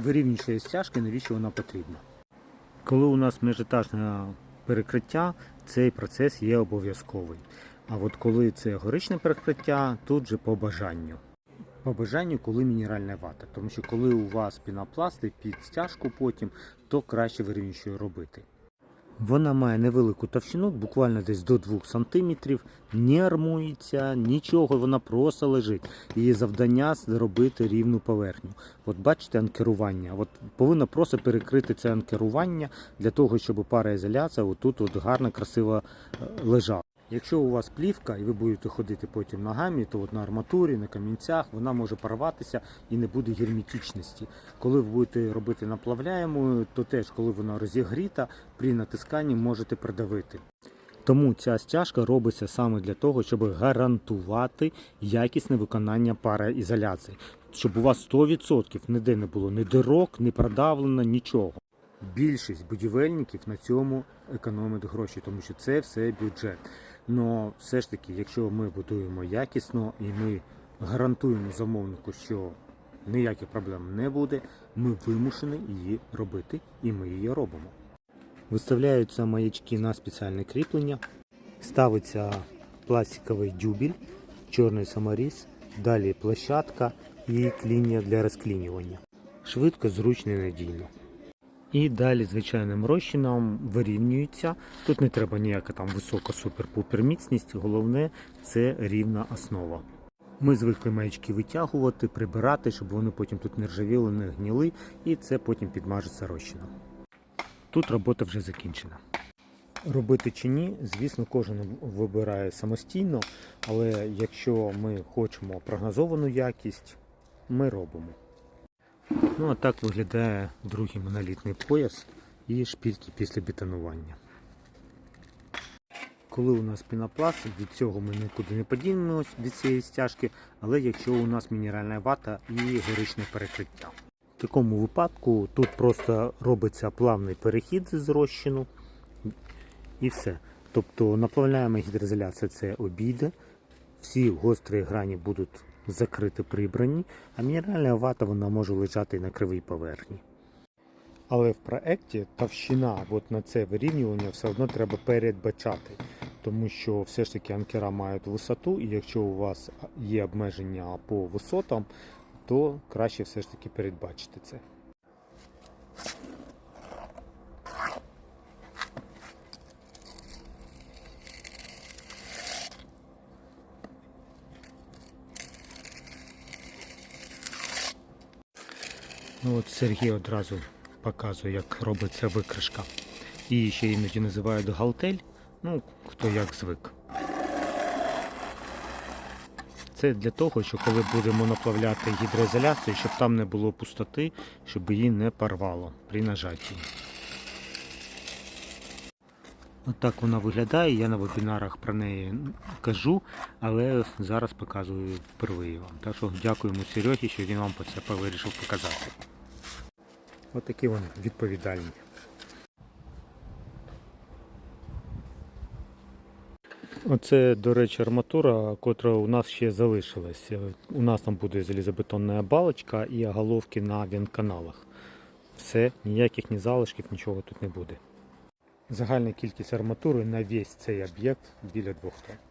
вирівнюючої стяжки, навіщо вона потрібна. Коли у нас межетажне перекриття, цей процес є обов'язковий. А от коли це горичне перекриття, тут же по бажанню. По бажанню, коли мінеральна вата. Тому що коли у вас пінопласти під стяжку потім, то краще вирівнюючою робити. Вона має невелику товщину, буквально десь до 2 см, не армується, нічого, вона просто лежить. Її завдання зробити рівну поверхню. От бачите анкерування. От повинно просто перекрити це анкерування для того, щоб пароізоляція отут от гарно, красиво е, лежала. Якщо у вас плівка і ви будете ходити потім ногами, то от на арматурі, на камінцях вона може порватися і не буде герметичності. Коли ви будете робити наплавляємою, то теж, коли вона розігріта, при натисканні можете придавити. Тому ця стяжка робиться саме для того, щоб гарантувати якісне виконання пароізоляції, щоб у вас 100% ніде не було ні дирок, ні продавлено, нічого. Більшість будівельників на цьому економить гроші, тому що це все бюджет. Но все ж таки, якщо ми будуємо якісно і ми гарантуємо замовнику, що ніяких проблем не буде, ми вимушені її робити, і ми її робимо. Виставляються маячки на спеціальне кріплення, ставиться пластиковий дюбель, чорний саморіз, далі площадка і клінія для розклінювання. Швидко, зручно і надійно. І далі звичайним розчином вирівнюється. Тут не треба ніяка там висока супер-пупер міцність, головне це рівна основа. Ми звикли маячки витягувати, прибирати, щоб вони потім тут не ржавіли, не гніли, і це потім підмажеться розчином. Тут робота вже закінчена. Робити чи ні, звісно, кожен вибирає самостійно, але якщо ми хочемо прогнозовану якість, ми робимо. Ну а так виглядає другий монолітний пояс і шпільки після бетонування. Коли у нас пінопласт, від цього ми нікуди не подінемось від цієї стяжки, але якщо у нас мінеральна вата і горичне перекриття. В такому випадку тут просто робиться плавний перехід з розчину і все. Тобто наплавляємо гідроізоляція це обійде, всі гострі грані будуть закриті прибрані, а мінеральна вата вона може лежати і на кривій поверхні. Але в проєкті товщина от на це вирівнювання все одно треба передбачати, тому що все ж таки анкера мають висоту, і якщо у вас є обмеження по висотам, то краще все ж таки передбачити це. Ну от Сергій одразу показує, як робиться викришка. Її ще іноді називають галтель, ну хто як звик. Це для того, що коли будемо наплавляти гідроізоляцію, щоб там не було пустоти, щоб її не порвало при нажатті. Отак вона виглядає, я на вебінарах про неї кажу, але зараз показую впервые вам. Так що дякуємо Серегі, що він вам це вирішив показати. Отакі вони відповідальні. Оце, до речі, арматура, котра у нас ще залишилась. У нас там буде залізобетонна балочка і головки на вентканалах. Все, ніяких ні залишків, нічого тут не буде. Загальна кількість арматури на весь цей об'єкт біля 2 тонн.